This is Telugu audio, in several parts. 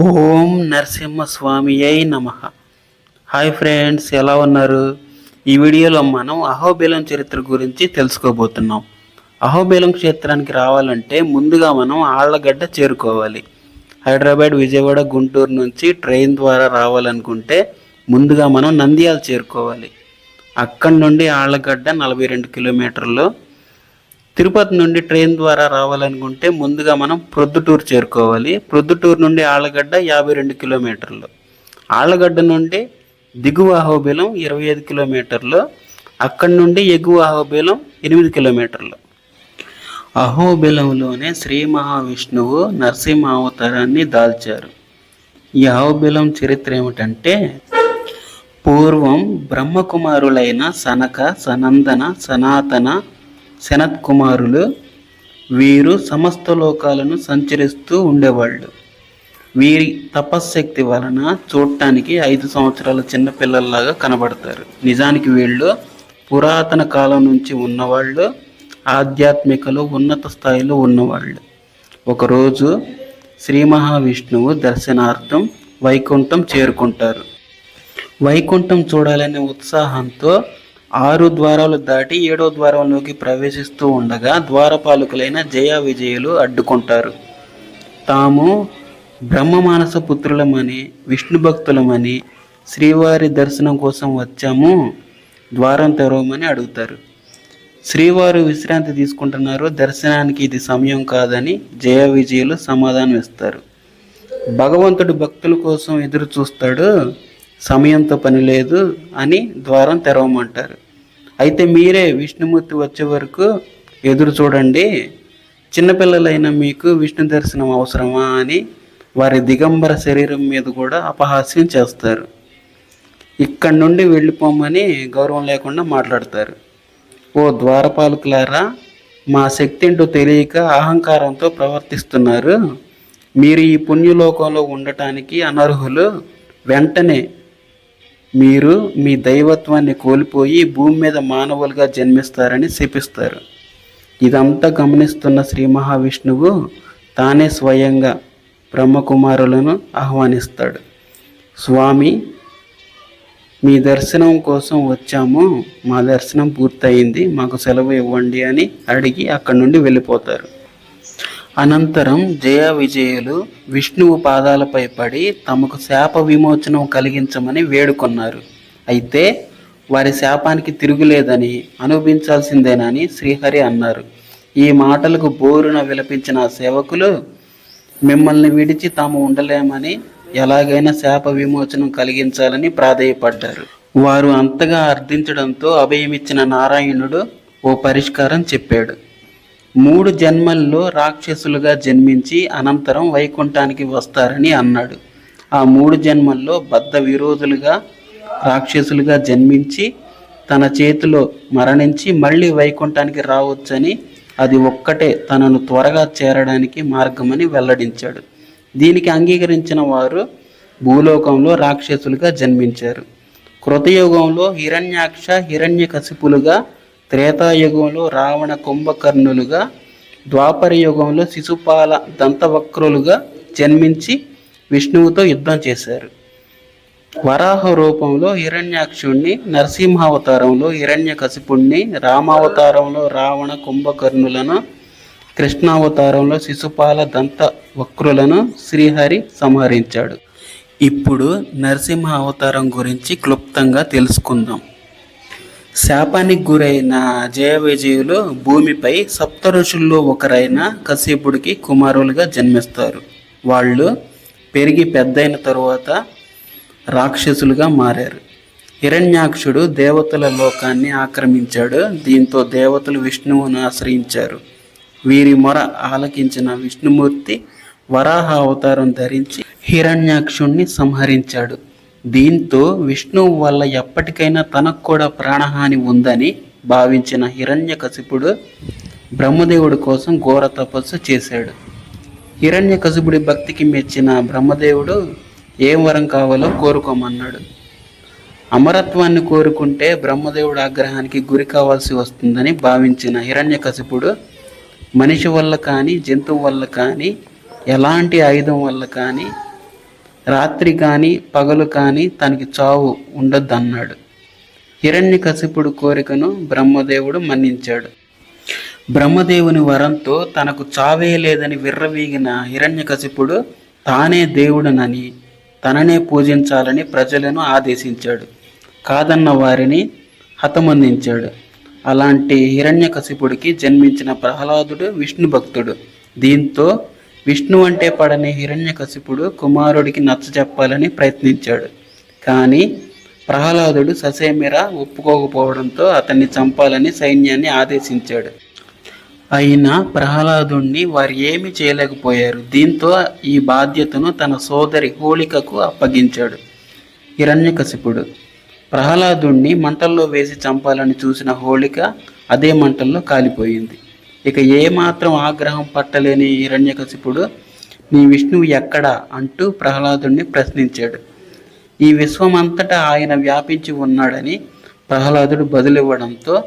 ఓం నరసింహస్వామి అయి నమ. హాయ్ ఫ్రెండ్స్ ఎలా ఉన్నారు? ఈ వీడియోలో మనం అహోబిలం చరిత్ర గురించి తెలుసుకోబోతున్నాం. అహోబిలం క్షేత్రానికి రావాలంటే ముందుగా మనం ఆళ్ళగడ్డ చేరుకోవాలి. హైదరాబాద్ విజయవాడ గుంటూరు నుంచి ట్రైన్ ద్వారా రావాలనుకుంటే ముందుగా మనం నంద్యాల చేరుకోవాలి. అక్కడి నుండి ఆళ్ళగడ్డ నలభై రెండు కిలోమీటర్లు తిరుపతి నుండి ట్రైన్ ద్వారా రావాలనుకుంటే ముందుగా మనం ప్రొద్దుటూరు చేరుకోవాలి. ప్రొద్దుటూరు నుండి ఆళ్ళగడ్డ యాభై రెండు కిలోమీటర్లు. ఆళ్ళగడ్డ నుండి దిగువ అహోబిలం ఇరవై ఐదు కిలోమీటర్లు. అక్కడి నుండి ఎగువ అహోబిలం ఎనిమిది కిలోమీటర్లు. అహోబిలంలోనే శ్రీ మహావిష్ణువు నరసింహ అవతారాన్ని దాల్చారు. ఈ అహోబిలం చరిత్ర ఏమిటంటే పూర్వం బ్రహ్మకుమారులైన సనక సనందన సనాతన శనత్ కుమారులు వీరు సమస్త లోకాలను సంచరిస్తూ ఉండేవాళ్ళు. వీరి తపశ్శక్తి వలన చూడటానికి ఐదు సంవత్సరాల చిన్నపిల్లల్లాగా కనబడతారు. నిజానికి వీళ్ళు పురాతన కాలం నుంచి ఉన్నవాళ్ళు ఆధ్యాత్మికలో ఉన్నత స్థాయిలో ఉన్నవాళ్ళు. ఒకరోజు శ్రీ మహావిష్ణువు దర్శనార్థం వైకుంఠం చేరుకుంటారు. వైకుంఠం చూడాలనే ఉత్సాహంతో ఆరు ద్వారాలు దాటి ఏడో ద్వారంలోకి ప్రవేశిస్తూ ఉండగా ద్వారపాలకులైన జయ విజయులు అడ్డుకుంటారు. తాము బ్రహ్మమానస పుత్రులమని విష్ణు భక్తులమని శ్రీవారి దర్శనం కోసం వచ్చాము ద్వారం తెరవమని అడుగుతారు. శ్రీవారు విశ్రాంతి తీసుకుంటున్నారు దర్శనానికి ఇది సమయం కాదని జయ విజయులు సమాధానం ఇస్తారు. భగవంతుడు భక్తుల కోసం ఎదురు చూస్తాడు సమయంతో పని లేదు అని ద్వారం తెరవమంటారు. అయితే మీరే విష్ణుమూర్తి వచ్చే వరకు ఎదురు చూడండి. చిన్నపిల్లలైన మీకు విష్ణు దర్శనం అవసరమా అని వారి దిగంబర శరీరం మీద కూడా అపహాస్యం చేస్తారు. ఇక్కడి నుండి వెళ్ళిపోమని గౌరవం లేకుండా మాట్లాడతారు. ఓ ద్వారపాలకులారా మా శక్తి ఏంటో తెలియక అహంకారంతో ప్రవర్తిస్తున్నారు. మీరు ఈ పుణ్యలోకంలో ఉండటానికి అనర్హులు. వెంటనే మీరు మీ దైవత్వాన్ని కోల్పోయి భూమి మీద మానవులుగా జన్మిస్తారని శపిస్తారు. ఇదంతా గమనిస్తున్న శ్రీ మహావిష్ణువు తానే స్వయంగా బ్రహ్మకుమారులను ఆహ్వానిస్తాడు. స్వామి మీ దర్శనం కోసం వచ్చాము. మా దర్శనం పూర్తయింది. మాకు సెలవు ఇవ్వండి అని అడిగి అక్కడి నుండి వెళ్ళిపోతారు. అనంతరం జయ విజయులు విష్ణువు పాదాలపై పడి తమకు శాప విమోచనం కలిగించమని వేడుకొన్నారు. అయితే వారి శాపానికి తిరుగులేదని అనుభవించాల్సిందేనని శ్రీహరి అన్నారు. ఈ మాటలకు బోరున విలపించిన సేవకులు మిమ్మల్ని విడిచి తాము ఉండలేమని ఎలాగైనా శాప విమోచనం కలిగించాలని ప్రాధేయపడ్డారు. వారు అంతగా అర్థించడంతో అభయమిచ్చిన నారాయణుడు ఓ పరిష్కారం చెప్పాడు. మూడు జన్మల్లో రాక్షసులుగా జన్మించి అనంతరం వైకుంఠానికి వస్తారని అన్నాడు. ఆ మూడు జన్మల్లో బద్ధ విరోధులుగా రాక్షసులుగా జన్మించి తన చేతిలో మరణించి మళ్ళీ వైకుంఠానికి రావచ్చని అది ఒక్కటే తనను త్వరగా చేరడానికి మార్గమని వెల్లడించాడు. దీనికి అంగీకరించిన వారు భూలోకంలో రాక్షసులుగా జన్మించారు. కృతయుగంలో హిరణ్యాక్ష హిరణ్యకశిపులుగా త్రేతాయుగంలో రావణ కుంభకర్ణులుగా ద్వాపర యుగంలో శిశుపాల దంతవక్రులుగా జన్మించి విష్ణువుతో యుద్ధం చేశారు. వరాహ రూపంలో హిరణ్యాక్షుణ్ణి నరసింహావతారంలో హిరణ్యకశిపుణ్ణి రామావతారంలో రావణ కుంభకర్ణులను కృష్ణావతారంలో శిశుపాల దంత వక్రులను శ్రీహరి సంహరించాడు. ఇప్పుడు నరసింహ అవతారం గురించి క్లుప్తంగా తెలుసుకుందాం. శాపానికి గురైన జయ విజయులు భూమిపై సప్త ఋషుల్లో ఒకరైన కశ్యపుడికి కుమారులుగా జన్మిస్తారు. వాళ్ళు పెరిగి పెద్దయిన తరువాత రాక్షసులుగా మారారు. హిరణ్యాక్షుడు దేవతల లోకాన్ని ఆక్రమించాడు. దీంతో దేవతలు విష్ణువును ఆశ్రయించారు. వీరి మొర ఆలకించిన విష్ణుమూర్తి వరాహ అవతారం ధరించి హిరణ్యాక్షుణ్ణి సంహరించాడు. దీంతో విష్ణువు వల్ల ఎప్పటికైనా తనకు కూడా ప్రాణహాని ఉందని భావించిన హిరణ్యకశిపుడు బ్రహ్మదేవుడి కోసం ఘోర తపస్సు చేశాడు. హిరణ్యకశిపుడి భక్తికి మెచ్చిన బ్రహ్మదేవుడు ఏం వరం కావాలో కోరుకోమన్నాడు. అమరత్వాన్ని కోరుకుంటే బ్రహ్మదేవుడు ఆగ్రహానికి గురి కావాల్సి వస్తుందని భావించిన హిరణ్యకశిపుడు మనిషి వల్ల కానీ జంతువు వల్ల కానీ ఎలాంటి ఆయుధం వల్ల కానీ రాత్రి కానీ పగలు కానీ తనకి చావు ఉండొద్దన్నాడు. హిరణ్యకశిపుడు కోరికను బ్రహ్మదేవుడు మన్నించాడు. బ్రహ్మదేవుని వరంతో తనకు చావే లేదని విర్రవీగిన హిరణ్యకశిపుడు తానే దేవుడనని తననే పూజించాలని ప్రజలను ఆదేశించాడు. కాదన్న వారిని హతమందించాడు. అలాంటి హిరణ్యకశిపుడికి జన్మించిన ప్రహ్లాదుడు విష్ణు భక్తుడు దీంతో విష్ణు అంటే పడని హిరణ్యకశిపుడు కుమారుడికి నచ్చ చెప్పాలని ప్రయత్నించాడు. కానీ ప్రహ్లాదుడు ససేమిరా ఒప్పుకోకపోవడంతో అతన్ని చంపాలని సైన్యాన్ని ఆదేశించాడు. అయినా ప్రహ్లాదుణ్ణి వారు ఏమీ చేయలేకపోయారు. దీంతో ఈ బాధ్యతను తన సోదరి హోళికకు అప్పగించాడు. హిరణ్యకశిపుడు ప్రహ్లాదుణ్ణి మంటల్లో వేసి చంపాలని చూసిన హోళిక అదే మంటల్లో కాలిపోయింది. ఇక ఏమాత్రం ఆగ్రహం పట్టలేని హిరణ్యకశిపుడు నీ విష్ణువు ఎక్కడ? అంటూ ప్రహ్లాదుణ్ణి ప్రశ్నించాడు. ఈ విశ్వమంతటా ఆయన వ్యాపించి ఉన్నాడని ప్రహ్లాదుడు బదులివ్వడంతో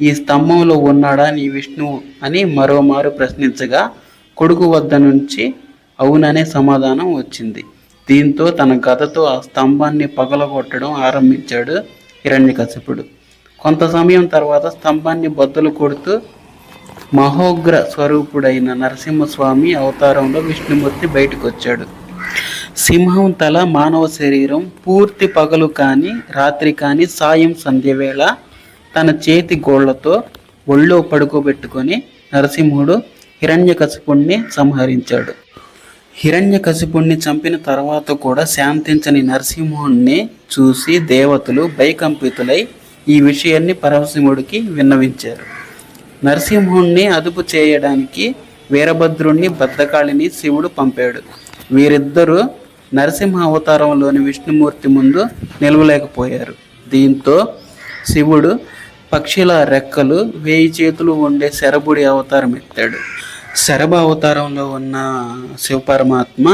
ఈ స్తంభంలో ఉన్నాడా నీ విష్ణువు? అని మరోమారు ప్రశ్నించగా కొడుకు వద్ద నుంచి అవుననే సమాధానం వచ్చింది. దీంతో తన గదతో ఆ స్తంభాన్ని పగలగొట్టడం ఆరంభించాడు హిరణ్యకశిపుడు కొంత సమయం తర్వాత స్తంభాన్ని బద్దలు కొడుతూ మహోగ్ర స్వరూపుడైన నరసింహస్వామి అవతారంలో విష్ణుమూర్తి బయటకు వచ్చాడు సింహం తల మానవ శరీరం పూర్తి పగలు కానీ రాత్రి కానీ సాయం సంధ్య వేళ తన చేతి గోళ్ళతో ఒళ్ళో పడుకోబెట్టుకొని నరసింహుడు హిరణ్యకశిపుణ్ణి సంహరించాడు. హిరణ్యకశిపుణ్ణి చంపిన తర్వాత కూడా శాంతించని నరసింహుణ్ణి చూసి దేవతలు భయకంపితులై ఈ విషయాన్ని పరమశివుడికి విన్నవించారు. నరసింహుణ్ణి అదుపు చేయడానికి వీరభద్రుణ్ణి బద్దకాళిని శివుడు పంపాడు. వీరిద్దరూ నరసింహ అవతారంలోని విష్ణుమూర్తి ముందు నిలవలేకపోయారు. దీంతో శివుడు పక్షిల రెక్కలు వేయి చేతులు ఉండే శరభుడి అవతారం ఎత్తాడు. శరభ అవతారంలో ఉన్న శివపరమాత్మ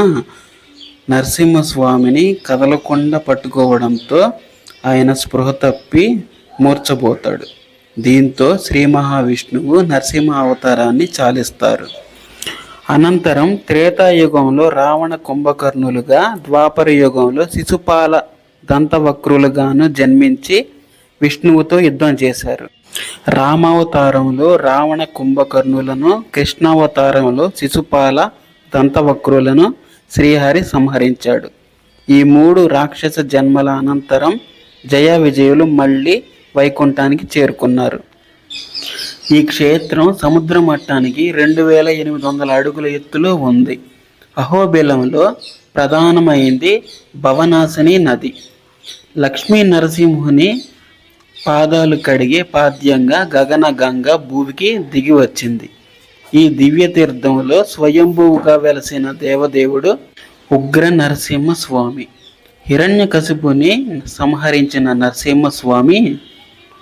నరసింహస్వామిని కదలకుండా పట్టుకోవడంతో ఆయన స్పృహ తప్పి మూర్చబోతాడు. దీంతో శ్రీ మహావిష్ణువు నరసింహ అవతారాన్ని చాలిస్తారు. అనంతరం త్రేతాయుగంలో రావణ కుంభకర్ణులుగా ద్వాపర యుగంలో శిశుపాల దంతవక్రులుగాను జన్మించి విష్ణువుతో యుద్ధం చేశారు. రామావతారంలో రావణ కుంభకర్ణులను కృష్ణావతారంలో శిశుపాల దంతవక్రులను శ్రీహరి సంహరించాడు. ఈ మూడు రాక్షస జన్మల అనంతరం జయ విజయులు మళ్ళీ వైకుంఠానికి చేరుకున్నారు. ఈ క్షేత్రం సముద్ర మట్టానికి రెండు వేల ఎనిమిది వందల అడుగుల ఎత్తులో ఉంది. అహోబిలంలో ప్రధానమైంది భవనాశిని నది. లక్ష్మీ నరసింహుని పాదాలు కడిగే పాద్యంగా గగన గంగ భూమికి దిగి వచ్చింది. ఈ దివ్య తీర్థంలో స్వయంభువుగా వెలసిన దేవదేవుడు ఉగ్ర నరసింహస్వామి హిరణ్య హిరణ్యకశిపుని సంహరించిన నరసింహస్వామి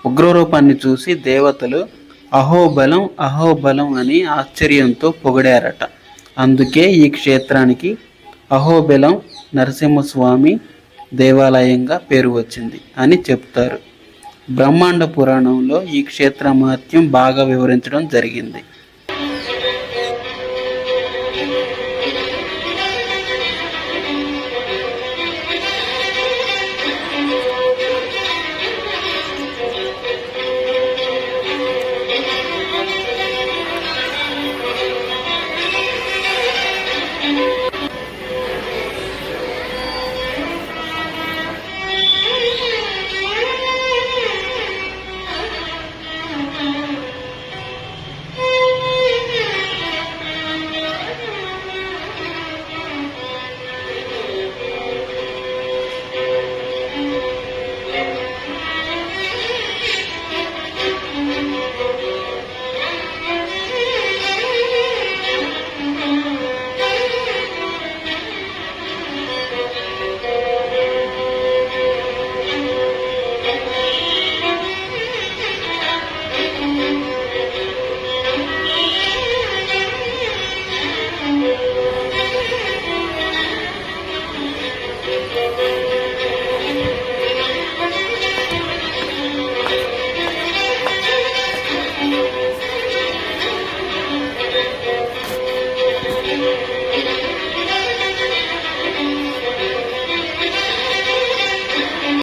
ఉగ్రరూపాన్ని చూసి దేవతలు అహోబలం అహోబలం అని ఆశ్చర్యంతో పొగిడారట. అందుకే ఈ క్షేత్రానికి అహోబలం నరసింహస్వామి దేవాలయంగా పేరు వచ్చింది అని చెప్తారు. బ్రహ్మాండ పురాణంలో ఈ క్షేత్ర మహత్యం బాగా వివరించడం జరిగింది. thank you